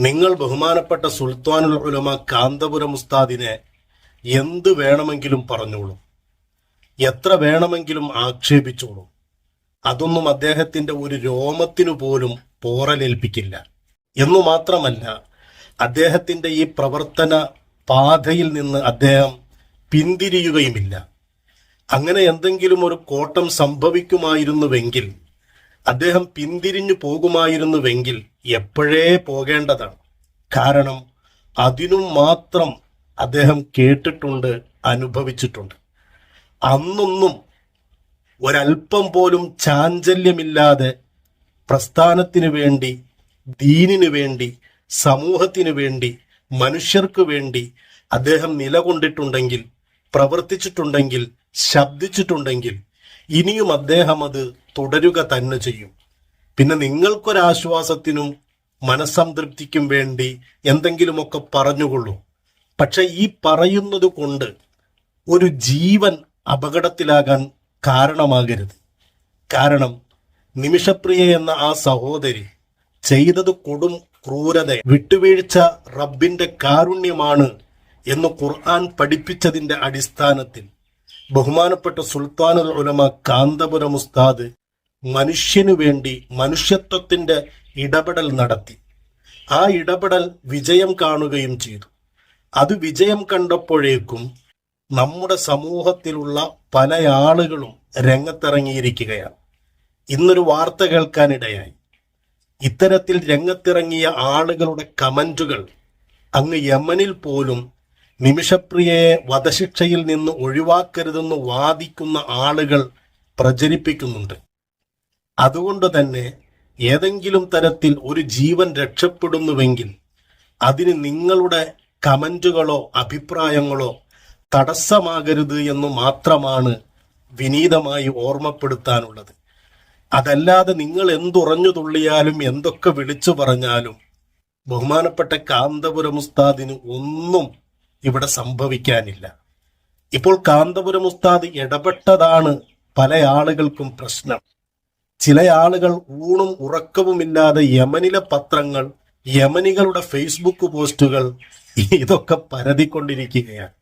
നിങ്ങൾ ബഹുമാനപ്പെട്ട സുൽത്താനുൽ ഉലമ കാന്തപുരം ഉസ്താദിനെ എന്ത് വേണമെങ്കിലും പറഞ്ഞോളൂ. എത്ര വേണമെങ്കിലും ആക്ഷേപിച്ചോളൂ. അതൊന്നും അദ്ദേഹത്തിന്റെ ഒരു രോമത്തിനു പോലും പോറലേൽപ്പിക്കില്ല. എന്നു മാത്രമല്ല അദ്ദേഹത്തിന്റെ ഈ പ്രവർത്തന പാതയിൽ നിന്ന് അദ്ദേഹം പിന്തിരിയുകയുമില്ല. അങ്ങനെ എന്തെങ്കിലും ഒരു കോട്ടം സംഭവിക്കുമായിരുന്നുവെങ്കിൽ അദ്ദേഹം പിന്തിരിഞ്ഞു പോകുമായിരുന്നുവെങ്കിൽ എപ്പോഴേ പോകേണ്ടതാണ്. കാരണം അതിനും മാത്രം അദ്ദേഹം കേട്ടിട്ടുണ്ട് അനുഭവിച്ചിട്ടുണ്ട്. അന്നൊന്നും ഒരൽപ്പം പോലും ചാഞ്ചല്യമില്ലാതെ പ്രസ്ഥാനത്തിന് വേണ്ടി ദീനിനു വേണ്ടി സമൂഹത്തിനു വേണ്ടി മനുഷ്യർക്ക് വേണ്ടി അദ്ദേഹം നിലകൊണ്ടിട്ടുണ്ടെങ്കിൽ പ്രവർത്തിച്ചിട്ടുണ്ടെങ്കിൽ ശബ്ദിച്ചിട്ടുണ്ടെങ്കിൽ ഇനിയും അദ്ദേഹം അത് തുടരുക തന്നെ ചെയ്യും. പിന്നെ നിങ്ങൾക്കൊരാശ്വാസത്തിനും മനസ്സംതൃപ്തിക്കും വേണ്ടി എന്തെങ്കിലുമൊക്കെ പറഞ്ഞുകൊള്ളൂ. പക്ഷെ ഈ പറയുന്നത് കൊണ്ട് ഒരു ജീവൻ അപകടത്തിലാകാൻ കാരണമാകരുത്. കാരണം നിമിഷപ്രിയ എന്ന ആ സഹോദരി ചെയ്തത് കൊടും ക്രൂരത വിട്ടുവീഴ്ച റബ്ബിന്റെ കാരുണ്യമാണ് എന്ന് ഖുർആൻ പഠിപ്പിച്ചതിന്റെ അടിസ്ഥാനത്തിൽ ബഹുമാനപ്പെട്ട സുൽത്താനുൽ ഉലമ കാന്തപുരം ഉസ്താദ് മനുഷ്യനു വേണ്ടി മനുഷ്യത്വത്തിന്റെ ഇടപെടൽ നടത്തി. ആ ഇടപെടൽ വിജയം കാണുകയും ചെയ്തു. അത് വിജയം കണ്ടപ്പോഴേക്കും നമ്മുടെ സമൂഹത്തിലുള്ള പല ആളുകളും രംഗത്തിറങ്ങിയിരിക്കുകയാണ്. ഇന്നൊരു വാർത്ത കേൾക്കാനിടയായി. ഇത്തരത്തിൽ രംഗത്തിറങ്ങിയ ആളുകളുടെ കമന്റുകൾ അങ്ങ് യമനിൽ പോലും നിമിഷപ്രിയയെ വധശിക്ഷയിൽ നിന്ന് ഒഴിവാക്കരുതെന്ന് വാദിക്കുന്ന ആളുകൾ പ്രചരിപ്പിക്കുന്നുണ്ട്. അതുകൊണ്ട് തന്നെ ഏതെങ്കിലും തരത്തിൽ ഒരു ജീവൻ രക്ഷപ്പെടുന്നുവെങ്കിൽ അതിന് നിങ്ങളുടെ കമന്റുകളോ അഭിപ്രായങ്ങളോ തടസ്സമാകരുത് എന്ന് മാത്രമാണ് വിനീതമായി ഓർമ്മപ്പെടുത്താനുള്ളത്. അതല്ലാതെ നിങ്ങൾ എന്തുറഞ്ഞു തുള്ളിയാലും എന്തൊക്കെ വിളിച്ചു പറഞ്ഞാലും ബഹുമാനപ്പെട്ട കാന്തപുരം ഉസ്താദിന് ഒന്നും ഇവിടെ സംഭവിക്കാനില്ല. ഇപ്പോൾ കാന്തപുരം ഉസ്താദ് ഇടപെട്ടതാണ് പല ആളുകൾക്കും പ്രശ്നം. ചില ആളുകൾ ഊണും ഉറക്കവുമില്ലാതെ യമനിലെ പത്രങ്ങൾ യമനികളുടെ ഫേസ്ബുക്ക് പോസ്റ്റുകൾ ഇതൊക്കെ പരതിക്കൊണ്ടിരിക്കുകയാണ്.